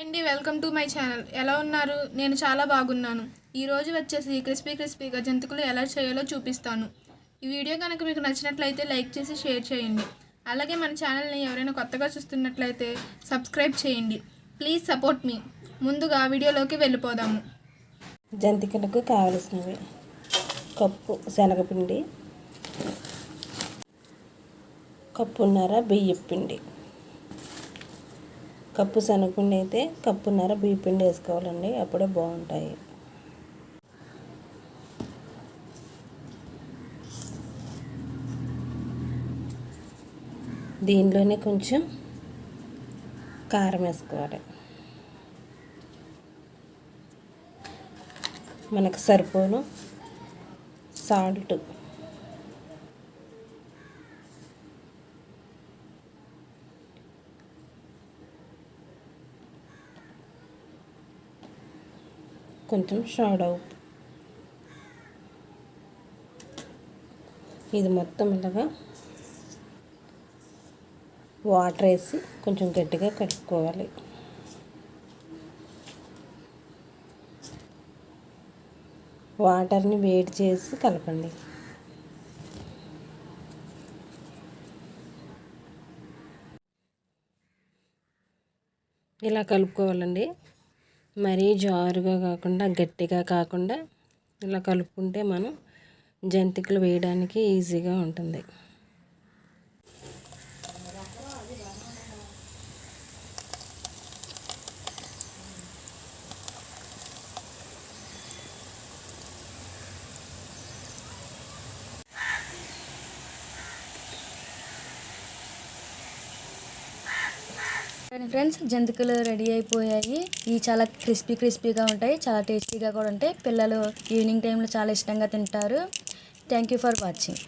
అండి welcome to my channel. ఎలా ఉన్నారు? నేను చాలా బాగున్నాను. ఈరోజు వచ్చేసి క్రిస్పీ క్రిస్పీగా జంతికలు ఎలా చేయాలో చూపిస్తాను. ఈ వీడియో కనుక మీకు నచ్చినట్లయితే లైక్ చేసి షేర్ చేయండి. అలాగే మన ఛానల్ని ఎవరైనా కొత్తగా చూస్తున్నట్లయితే సబ్స్క్రైబ్ చేయండి. Please support me. ముందుగా వీడియోలోకి వెళ్ళిపోదాము. జంతికలకు కావలసినవి కప్పు శనగపిండి కప్పున్నర బియ్యపిండి. కప్పు శనగపిండి అయితే కప్పున్నర బియ్యపిండి వేసుకోవాలండి అప్పుడే బాగుంటాయి. దీనిలోనే కొంచెం కారం వేసుకోవాలి. మనకు సరిపోను సాల్ట్. కొంచెం సోడా ఉప్పు. ఇది మొత్తం ఇలాగా వాటర్ వేసి కొంచెం గట్టిగా కలుపుకోవాలి. వాటర్ని వేడి చేసి కలపండి. ఇలా కలుపుకోవాలండి. మరీ జారుగా కాకుండా గట్టిగా కాకుండా ఇలా కలుపుకుంటే మనం జంతికలు వేయడానికి ఈజీగా ఉంటుంది. ఫ్రెండ్స్ జంతికలు రెడీ అయిపోయాయి. ఇవి చాలా క్రిస్పీ క్రిస్పీగా ఉంటాయి. చాలా టేస్టీగా కూడా ఉంటాయి. పిల్లలు ఈవినింగ్ టైంలో చాలా ఇష్టంగా తింటారు. Thank you for watching.